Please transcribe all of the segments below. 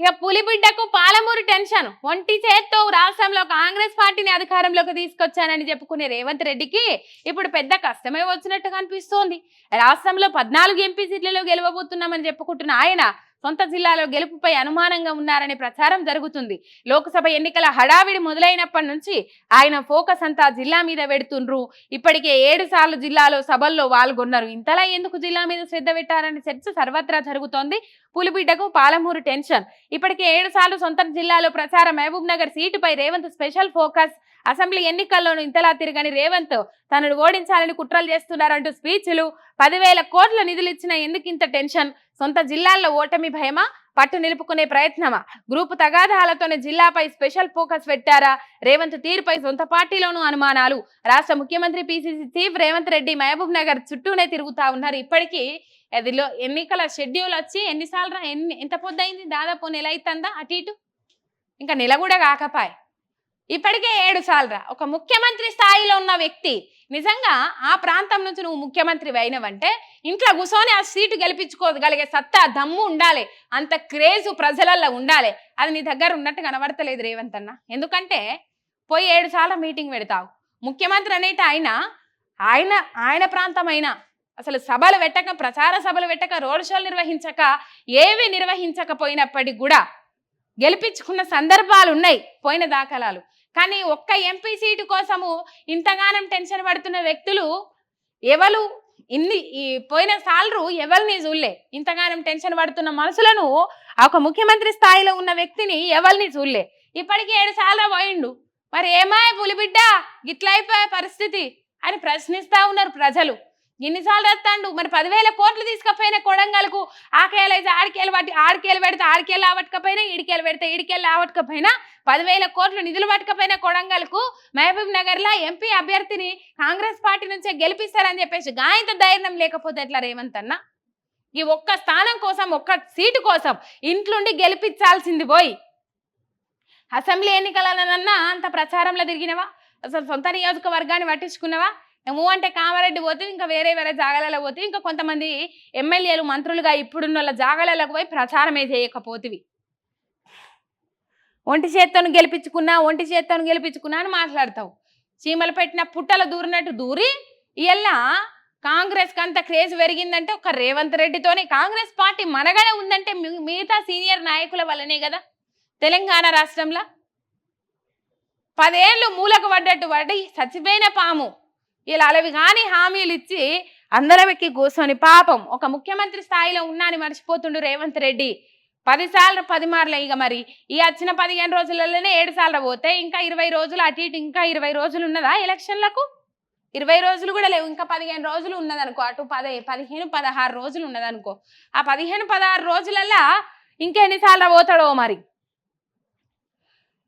ఇక పులిబిడ్డకు పాలమూరు టెన్షన్. ఒంటి చేత్తో రాష్ట్రంలో కాంగ్రెస్ పార్టీని అధికారంలోకి తీసుకొచ్చానని చెప్పుకునే రేవంత్ రెడ్డికి ఇప్పుడు పెద్ద కష్టమే వచ్చినట్టు కనిపిస్తోంది. రాష్ట్రంలో పద్నాలుగు ఎంపీ సీట్లలో గెలవబోతున్నామని చెప్పుకుంటున్న ఆయన సొంత జిల్లాలో గెలుపుపై అనుమానంగా ఉన్నారనే ప్రచారం జరుగుతుంది. లోక్సభ ఎన్నికల హడావిడి మొదలైనప్పటి నుంచి ఆయన ఫోకస్ అంతా జిల్లా మీద పెడుతుండ్రు. ఇప్పటికే ఏడు సార్లు జిల్లాలో సభల్లో పాల్గొన్నారు. ఇంతలా ఎందుకు జిల్లా మీద శ్రద్ధ పెట్టారనే చర్చ సర్వత్రా జరుగుతోంది. పులిబిడ్డకు పాలమూరు టెన్షన్. ఇప్పటికే ఏడు సార్లు సొంత జిల్లాలో ప్రచారం మహబూబ్ నగర్ సీటుపై రేవంత్ స్పెషల్ ఫోకస్. అసెంబ్లీ ఎన్నికల్లోనూ ఇంతలా తిరగని రేవంత్ తనను ఓడించాలని కుట్రలు చేస్తున్నారంటూ స్పీచ్లు. పదివేల కోట్ల నిధులు ఇచ్చిన ఎందుకు ఇంత టెన్షన్? సొంత జిల్లాల్లో ఓటమి భయమా? పట్టు నిలుపుకునే ప్రయత్నమా? గ్రూపు తగాదాలతోనే జిల్లాపై స్పెషల్ ఫోకస్ పెట్టారా? రేవంత్ తీరుపై సొంత పార్టీలోనూ అనుమానాలు? రాష్ట్ర ముఖ్యమంత్రి పిసిసి చీఫ్ రేవంత్ రెడ్డి మహబూబ్ నగర్ చుట్టూనే తిరుగుతా ఉన్నారు. ఇప్పటికీ అదిలో ఎన్నికల షెడ్యూల్ వచ్చి ఎన్నిసార్లు రా- ఎన్ని ఎంత పొద్దయింది? దాదాపు నెల అవుతుందా అటు ఇటు? ఇంకా నెల కూడా కాకపాయ్. ఇప్పటికే ఏడు సార్లు ఒక ముఖ్యమంత్రి స్థాయిలో ఉన్న వ్యక్తి నిజంగా ఆ ప్రాంతం నుంచి నువ్వు ముఖ్యమంత్రి అయినవంటే ఇంట్లో కూర్చొని ఆ సీటు గెలిపించుకోగలిగే సత్తా దమ్ము ఉండాలి. అంత క్రేజ్ ప్రజలల్లో ఉండాలి. అది నీ దగ్గర ఉన్నట్టు కనబడతలేదు రేవంత్ అన్న. ఎందుకంటే పోయి ఏడు సార్లు మీటింగ్ పెడతావు. ముఖ్యమంత్రి అనేట ఆయన ఆయన ఆయన ప్రాంతమైన అసలు సభలు పెట్టక ప్రచార సభలు పెట్టక రోడ్ షోలు నిర్వహించక ఏవి నిర్వహించకపోయినప్పటికీ కూడా గెలిపించుకున్న సందర్భాలు ఉన్నాయి పోయిన దాఖలాలు. కానీ ఒక్క ఎంపీ సీటు కోసము ఇంతగానం టెన్షన్ పడుతున్న వ్యక్తులు ఎవరు ఇన్ని ఈ పోయిన సార్లు ఎవరిని చూడలే. ఇంతగానం టెన్షన్ పడుతున్న మనసులను ఒక ముఖ్యమంత్రి స్థాయిలో ఉన్న వ్యక్తిని ఎవరిని చూడలే. ఇప్పటికి ఏడు సార్లు పోయిండు. మరి ఏమాయ పులిబిడ్డ గిట్ల అయిపోయే పరిస్థితి అని ప్రశ్నిస్తా ఉన్నారు ప్రజలు. ఎన్నిసార్లు వస్తాడు మరి పదివేల కోట్లు తీసుకపోయినా కొడంగల్కు ఆకేలు అయితే ఆడికేలు పట్టి ఆడికేలు పెడితే ఆడికేలు ఆవట్టుకపోయినా ఇడికేలు పెడితే ఇడికేలు ఆవట్టుకపోయినా పదివేల కోట్లు నిధులు పట్టకపోయినా కొడంగల్కు మహబూబ్ నగర్లో ఎంపీ అభ్యర్థిని కాంగ్రెస్ పార్టీ నుంచే గెలిపిస్తారని చెప్పేసి గాయంత ధైర్యం లేకపోతే ఎట్లా రేవంత్ అన్న? ఈ ఒక్క స్థానం కోసం ఒక్క సీటు కోసం ఇంట్లోండి గెలిపించాల్సింది పోయి అసెంబ్లీ ఎన్నికలనన్నా అంత ప్రచారంలో తిరిగినవా? అసలు సొంత నియోజకవర్గాన్ని పట్టించుకున్నావా? ఏమో అంటే కామారెడ్డి పోతే ఇంకా వేరే వేరే జాగాలలో పోతే ఇంకా కొంతమంది ఎమ్మెల్యేలు మంత్రులుగా ఇప్పుడున్న వాళ్ళ జాగాలకు పోయి ప్రచారమే చేయకపోతివి. ఒంటి చేత్తోను గెలిపించుకున్నా ఒంటి చేత్తోను గెలిపించుకున్నా అని మాట్లాడతావు. చీమలు పెట్టిన పుట్టలు దూరినట్టు దూరి ఇలా కాంగ్రెస్కి అంత క్రేజ్ పెరిగిందంటే ఒక రేవంత్ రెడ్డితోనే. కాంగ్రెస్ పార్టీ మనగానే ఉందంటే మిగతా సీనియర్ నాయకుల వల్లనే కదా? తెలంగాణ రాష్ట్రంలో పదేళ్ళు మూలకు పడ్డట్టు పడి చచ్చిపోయిన పాము. ఇలా అలవి కానీ హామీలు ఇచ్చి అందరం ఎక్కి కూర్చొని పాపం ఒక ముఖ్యమంత్రి స్థాయిలో ఉన్నాని మర్చిపోతుండు రేవంత్ రెడ్డి. పది సార్లు పది మార్లు ఇక మరి. ఈ వచ్చిన పదిహేను రోజులలోనే ఏడు సార్లు పోతే ఇంకా ఇరవై రోజులు అటు ఇటు ఇంకా ఇరవై రోజులు ఉన్నదా ఎలక్షన్లకు? ఇరవై రోజులు కూడా లేవు. ఇంకా పదిహేను రోజులు ఉన్నదనుకో. అటు పది పదిహేను పదహారు రోజులు ఉన్నదనుకో. ఆ పదిహేను పదహారు రోజులల్లా ఇంకెన్నిసార్లు పోతాడో మరి?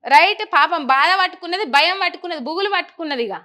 రైట్ పాపం బాధ పట్టుకున్నది భయం పట్టుకున్నది బుగులు పట్టుకున్నది ఇక